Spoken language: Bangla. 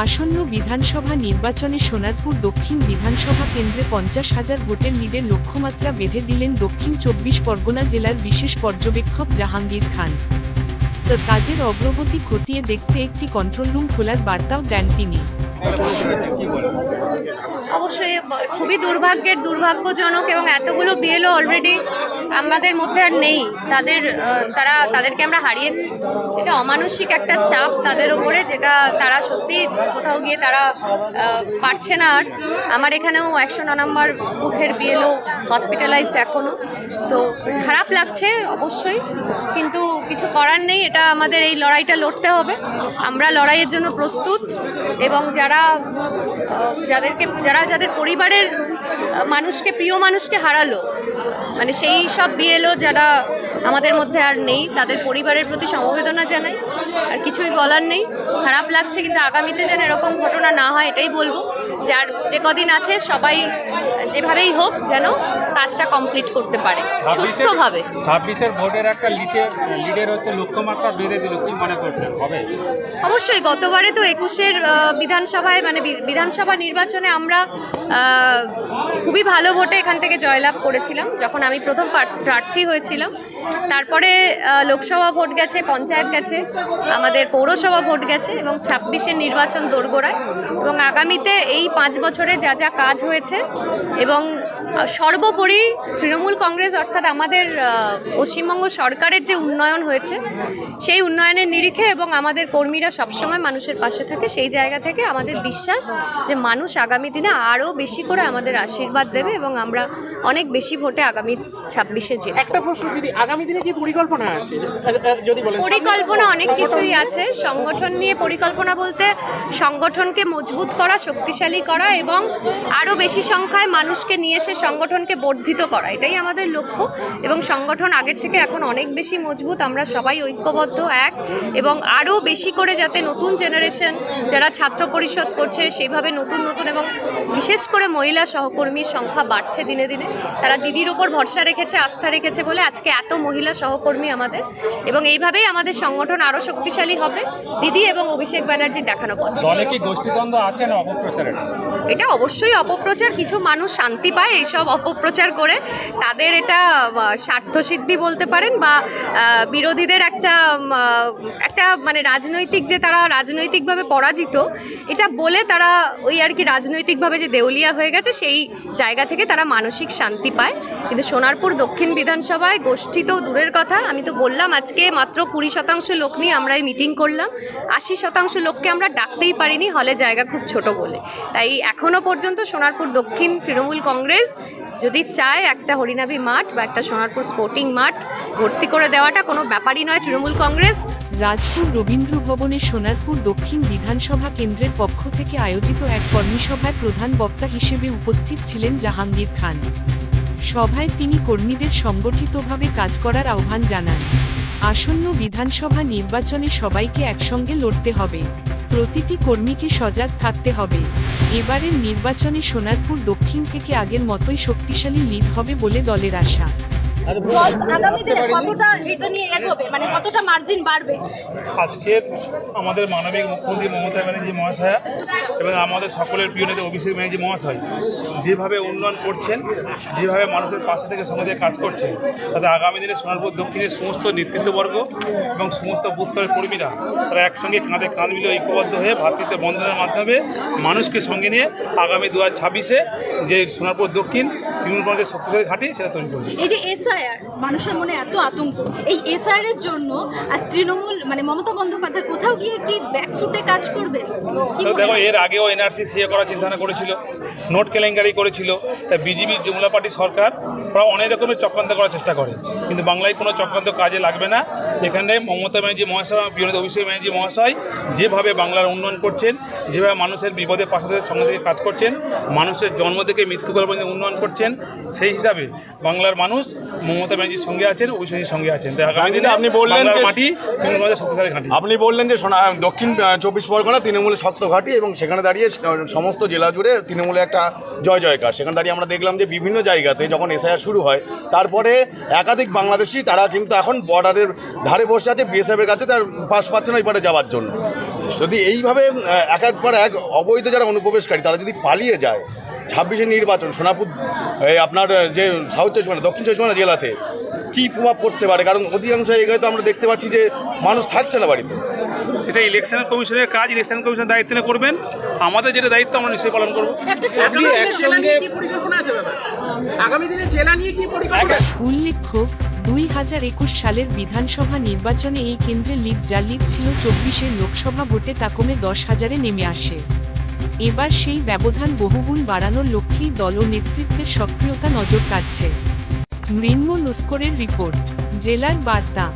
আসন্ন বিধানসভা নির্বাচনে সোনারপুর দক্ষিণ বিধানসভা কেন্দ্রে পঞ্চাশ হাজার ভোটের লিডের লক্ষ্যমাত্রা বেঁধে দিলেন দক্ষিণ চব্বিশ পরগনা জেলার বিশেষ পর্যবেক্ষক জাহাঙ্গীর খান। কাজের অগ্রগতি খতিয়ে দেখতে একটি কন্ট্রোল রুম খোলার বার্তাও দেন তিনি। অবশ্যই খুবই দুর্ভাগ্যের, দুর্ভাগ্যজনক এবং এতগুলো বিএলও অলরেডি আমাদের মধ্যে আর নেই। তাদের তারা, তাদেরকে আমরা হারিয়েছি। এটা অমানসিক একটা চাপ তাদের ওপরে যেটা তারা সত্যি কোথাও গিয়ে তারা পারছে না আর। আমার এখানেও একশো নম্বর বুথের বিএলও হসপিটালাইজড এখনও তো খারাপ লাগছে অবশ্যই, কিন্তু কিছু করার নেই, এটা আমাদের এই লড়াইটা লড়তে হবে। আমরা লড়াইয়ের জন্য প্রস্তুত এবং যারা যাদেরকে, যারা যাদের পরিবারের মানুষকে, প্রিয় মানুষকে হারালো মানে সেই সব বিএলও যারা আমাদের মধ্যে আর নেই, তাদের পরিবারের প্রতি সমবেদনা জানাই। আর কিছুই বলার নেই। খারাপ লাগছে কিন্তু আগামীতে যেন এরকম ঘটনা না হয়, এটাই বলব। যার যে কদিন আছে সবাই যেভাবেই হোক যেন কাজটা কমপ্লিট করতে পারে সুস্থভাবে। ছাব্বিশের ভোটের একটা লিডের লিডের হচ্ছে লক্ষ্যমাত্রা বেঁধে দিল কি মনে করছেন? হবে? অবশ্যই গতবারে তো একুশের বিধানসভায় মানে বিধানসভা নির্বাচনে আমরা খুবই ভালো ভোটে এখান থেকে জয়লাভ করেছিলাম যখন আমি প্রথম প্রার- প্রার্থী হয়েছিলাম। তারপরে লোকসভা ভোট গেছে পঞ্চায়েত গেছে আমাদের পৌরসভা ভোট গেছে এবং ছাব্বিশের নির্বাচন দোরগোড়ায় এবং আগামীতে এই পাঁচ বছরে যা যা কাজ হয়েছে এবং সর্বোপরি তৃণমূল কংগ্রেস অর্থাৎ আমাদের পশ্চিমবঙ্গ সরকারের যে উন্নয়ন হয়েছে সেই উন্নয়নের নিরিখে এবং আমাদের কর্মীরা সবসময় মানুষের পাশে থাকে সেই জায়গা থেকে আমাদের বিশ্বাস যে মানুষ আগামী দিনে আরও বেশি করে আমাদের আশীর্বাদ দেবে এবং আমরা অনেক বেশি ভোটে আগামী ছাব্বিশে যে একটা প্রশ্ন দিদি আগামী দিনে কি পরিকল্পনা আছে? যদি পরিকল্পনা অনেক কিছুই আছে। সংগঠন নিয়ে পরিকল্পনা বলতে সংগঠনকে মজবুত করা শক্তিশালী করা এবং আরও বেশি সংখ্যায় মানুষকে নিয়ে এসে সংগঠনকে বর্ধিত করা। এটাই আমাদের লক্ষ্য এবং সংগঠন আগের থেকে এখন অনেক বেশি মজবুত। আমরা সবাই ঐক্যবদ্ধ, এক এবং আরও বেশি করে যাতে নতুন জেনারেশন যারা ছাত্র পরিষদ করছে সেইভাবে নতুন নতুন এবং বিশেষ করে মহিলা সহকর্মীর সংখ্যা বাড়ছে দিনে দিনে। তারা দিদির ওপর ভরসা রেখেছে, আস্থা রেখেছে বলে আজকে এত মহিলা সহকর্মী আমাদের এবং এইভাবেই আমাদের সংগঠন আরও শক্তিশালী হবে। দিদি এবং অভিষেক ব্যানার্জির দেখানো পথ। দলে কি গোষ্ঠীদ্বন্দ্ব আছে না Thank you. এটা অবশ্যই অপপ্রচার। কিছু মানুষ শান্তি পায় এইসব অপপ্রচার করে। তাদের এটা স্বার্থসিদ্ধি বলতে পারেন বা বিরোধীদের একটা একটা মানে রাজনৈতিক যে তারা রাজনৈতিকভাবে পরাজিত, এটা বলে তারা ওই আর কি রাজনৈতিকভাবে যে দেউলিয়া হয়ে গেছে, সেই জায়গা থেকে তারা মানসিক শান্তি পায়। কিন্তু সোনারপুর দক্ষিণ বিধানসভায় গোষ্ঠী তো দূরের কথা, আমি তো বললাম আজকে মাত্র কুড়ি শতাংশ লোক নিয়ে আমরা এই মিটিং করলাম। আশি শতাংশ লোককে আমরা ডাকতেই পারিনি, হলে জায়গা খুব ছোট বলে। তাই এখনও পর্যন্ত সোনারপুর দক্ষিণ তৃণমূল কংগ্রেস যদি চায় একটা হরিনাভি মাঠ বা একটা সোনারপুর স্পোর্টিং মাঠ ভর্তি করে দেওয়াটা কোনো ব্যাপারই নয় তৃণমূল কংগ্রেস। রাজপুর রবীন্দ্র ভবনে সোনারপুর দক্ষিণ বিধানসভা কেন্দ্রের পক্ষ থেকে আয়োজিত এক কর্মীসভায় প্রধান বক্তা হিসেবে উপস্থিত ছিলেন জাহাঙ্গীর খান। সভায় তিনি কর্মীদের সংগঠিতভাবে কাজ করার আহ্বান জানান। আসন্ন বিধানসভা নির্বাচনে সবাইকে একসঙ্গে লড়তে হবে। প্রতিটি কর্মীকে সজাগ থাকতে হবে। এবারের নির্বাচনে সোনারপুর দক্ষিণ থেকে আগের মতোই শক্তিশালী লিড হবে বলে দলের আশা। আগামী দিনে কতটা এটা নিয়ে এগোবে? মানে কতটা মার্জিন বাড়বে? আজকের আমাদের মানবিক মুখ্যমন্ত্রী মমতা ব্যানার্জি মহাশয়া এবং আমাদের সকলের প্রিয় নেতা অভিষেক ব্যানার্জি মহাশয় যেভাবে উন্নয়ন করছেন যেভাবে মানুষের পাশে থেকে সমাজে কাজ করছেন তাতে আগামী দিনে সোনারপুর দক্ষিণের সমস্ত নেতৃত্ববর্গ এবং সমস্ত বুথস্তরের কর্মীরা তারা একসঙ্গে কাঁধে কাঁধ মিলে ঐক্যবদ্ধ হয়ে ভ্রাতৃত্ব বন্ধনের মাধ্যমে মানুষকে সঙ্গে নিয়ে আগামী দু হাজার ছাব্বিশে যে সোনারপুর দক্ষিণ তৃণমূল কংগ্রেসের শক্তিশালী ঘাঁটি সেটা তৈরি করবে। এই যে এসআইআর? মানুষের মনে এত আতঙ্ক। এই এসআইআর এর জন্য আর তৃণমূল মানে মমতা বন্দ্যোপাধ্যায় কোথাও গিয়ে কি ব্যাকফুটে কাজ করবে? দেখো? এর আগেও এনআরসি সিএ করার চিন্তাভাবনা করেছিল নোট কেলেঙ্কারি করেছিল তা বিজেপি জুমলা পার্টি সরকার ওরা অনেক রকমের চক্রান্ত করার চেষ্টা করে। কিন্তু বাংলায় কোনো চক্রান্ত কাজে লাগবে না। এখানে মমতা ব্যানার্জি মহাশয় প্রিয় অভিষেক ব্যানার্জি মহাশয় যেভাবে বাংলার উন্নয়ন করছেন যেভাবে মানুষের বিপদে পাশে সঙ্গে থেকে কাজ করছেন মানুষের জন্ম থেকে মৃত্যুকাল পর্যন্ত উন্নয়ন করছেন সেই হিসাবে বাংলার মানুষ মমতা ব্যানার্জির সঙ্গে আছেন অভিষেক ব্যানার্জির সঙ্গে আছেন। তাই আগামী দিনে আপনি বললেন যে- মাটি তৃণমূল কংগ্রেসের শক্তিশালী ঘাঁটি। আপনি বললেন যে সোনা দক্ষিণ চব্বিশ পরগনা তৃণমূলের শক্ত ঘাঁটি এবং সেখানে দাঁড়িয়ে সমস্ত জেলা জুড়ে তৃণমূলে একটা জয় জয়কার। সেখানে দাঁড়িয়ে আমরা দেখলাম যে বিভিন্ন জায়গাতে যখন এসআইআর শুরু হয় তারপরে একাধিক বাংলাদেশি তারা কিন্তু এখন বর্ডারের ধারে বসে আছে বিএসএফের কাছে তার পাস পাচ্ছে না এই পারে যাওয়ার জন্য। যদি এইভাবে এক একের পর এক অবৈধ যারা অনুপ্রবেশকারী তারা যদি পালিয়ে যায় ছাব্বিশে নির্বাচন সোনাপুর এই আপনার যে সাউথ চব্বিশ পরগনা দক্ষিণ চব্বিশ পরগনা জেলাতে কী প্রভাব পড়তে পারে? কারণ অধিকাংশ জায়গায় তো আমরা দেখতে পাচ্ছি যে মানুষ থাকছে না বাড়িতে। সেটা ইলেকশন কমিশনের কাজ ইলেকশন কমিশন দায়িত্ব নিয়ে করবেন। আমাদের যেটা দায়িত্ব আমরা নিশ্চয়ই পালন করব। একটা শেষ আগামী দিনে জেলা নিয়ে কি পরিকল্পনা আছে দাদা আগামী দিনে জেলা নিয়ে কি পরিকল্পনা? আছে? উল্লেখ্য দুই হাজার একুশ সালের বিধানসভা নির্বাচনে এই কেন্দ্রে লিড যা লিড ছিল চব্বিশের লোকসভা ভোটে তা কমে দশ হাজারে নেমে আসে। এবার সেই ব্যবধান বহুগুণ বাড়ানোর লক্ষ্যেই দল ও নেতৃত্বের সক্রিয়তা নজর কাটছে মৃন্ময় লস্করের রিপোর্ট, জেলার বার্তা।